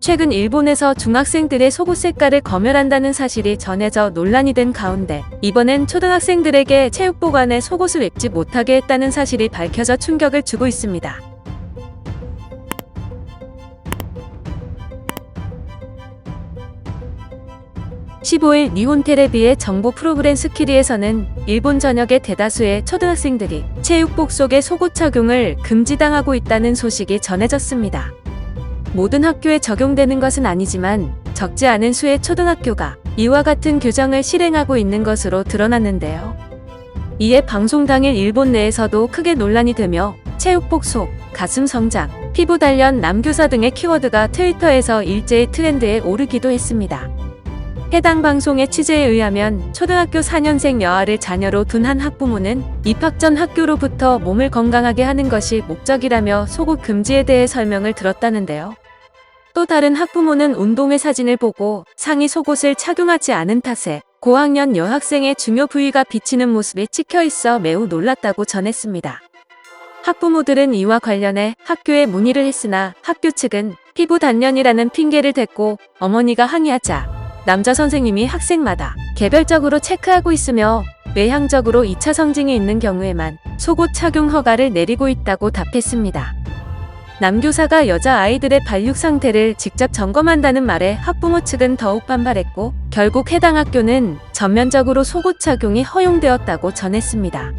최근 일본에서 중학생들의 속옷 색깔을 검열한다는 사실이 전해져 논란이 된 가운데 이번엔 초등학생들에게 체육복안에 속옷을 입지 못하게 했다는 사실이 밝혀져 충격을 주고 있습니다. 15일 니혼 테레비의 정보 프로그램 스키리에서는 일본 전역의 대다수의 초등학생들이 체육복 속의 속옷 착용을 금지당하고 있다는 소식이 전해졌습니다. 모든 학교에 적용되는 것은 아니지만 적지 않은 수의 초등학교가 이와 같은 규정을 실행하고 있는 것으로 드러났는데요. 이에 방송 당일 일본 내에서도 크게 논란이 되며 체육복 속, 가슴 성장, 피부 단련 남교사 등의 키워드가 트위터에서 일제히 트렌드에 오르기도 했습니다. 해당 방송의 취재에 의하면 초등학교 4년생 여아를 자녀로 둔 한 학부모는 입학 전 학교로부터 몸을 건강하게 하는 것이 목적이라며 속옷 금지에 대해 설명을 들었다는데요. 또 다른 학부모는 운동회 사진을 보고 상의 속옷을 착용하지 않은 탓에 고학년 여학생의 중요 부위가 비치는 모습이 찍혀 있어 매우 놀랐다고 전했습니다. 학부모들은 이와 관련해 학교에 문의를 했으나 학교 측은 피부 단련이라는 핑계를 댔고 어머니가 항의하자 남자 선생님이 학생마다 개별적으로 체크하고 있으며 외향적으로 2차 성징이 있는 경우에만 속옷 착용 허가를 내리고 있다고 답했습니다. 남교사가 여자 아이들의 발육 상태를 직접 점검한다는 말에 학부모 측은 더욱 반발했고 결국 해당 학교는 전면적으로 속옷 착용이 허용되었다고 전했습니다.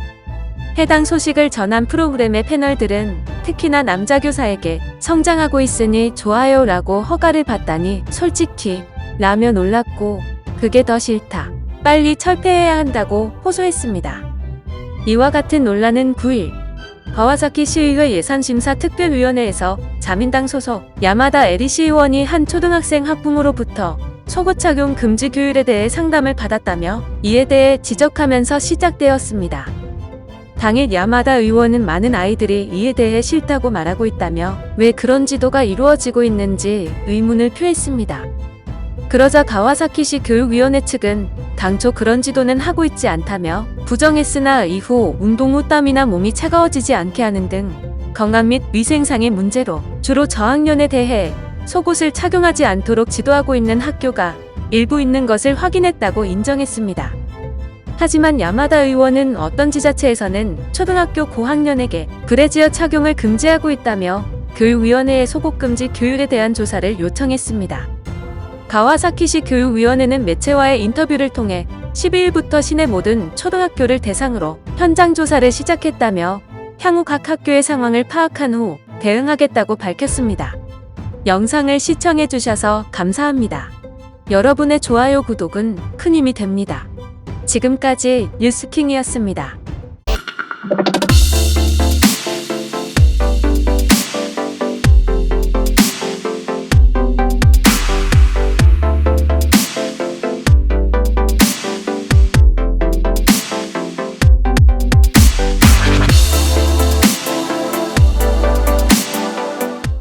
해당 소식을 전한 프로그램의 패널들은 특히나 남자 교사에게 성장하고 있으니 좋아요 라고 허가를 받다니 솔직히 라며 놀랐고 그게 더 싫다. 빨리 철폐해야 한다고 호소했습니다. 이와 같은 논란은 9일 가와사키 시의회 예산심사 특별위원회에서 자민당 소속 야마다 에리 시 의원이 한 초등학생 학부모로부터 속옷 착용 금지 교율에 대해 상담을 받았다며 이에 대해 지적하면서 시작되었습니다. 당일 야마다 의원은 많은 아이들이 이에 대해 싫다고 말하고 있다며 왜 그런 지도가 이루어지고 있는지 의문을 표했습니다. 그러자 가와사키시 교육위원회 측은 당초 그런 지도는 하고 있지 않다며 부정했으나 이후 운동 후 땀이나 몸이 차가워지지 않게 하는 등 건강 및 위생상의 문제로 주로 저학년에 대해 속옷을 착용하지 않도록 지도하고 있는 학교가 일부 있는 것을 확인했다고 인정했습니다. 하지만 야마다 의원은 어떤 지자체에서는 초등학교 고학년에게 브래지어 착용을 금지하고 있다며 교육위원회에 속옷 금지 교율에 대한 조사를 요청했습니다. 가와사키시 교육위원회는 매체와의 인터뷰를 통해 12일부터 시내 모든 초등학교를 대상으로 현장 조사를 시작했다며 향후 각 학교의 상황을 파악한 후 대응하겠다고 밝혔습니다. 영상을 시청해 주셔서 감사합니다. 여러분의 좋아요, 구독은 큰 힘이 됩니다. 지금까지 뉴스킹이었습니다.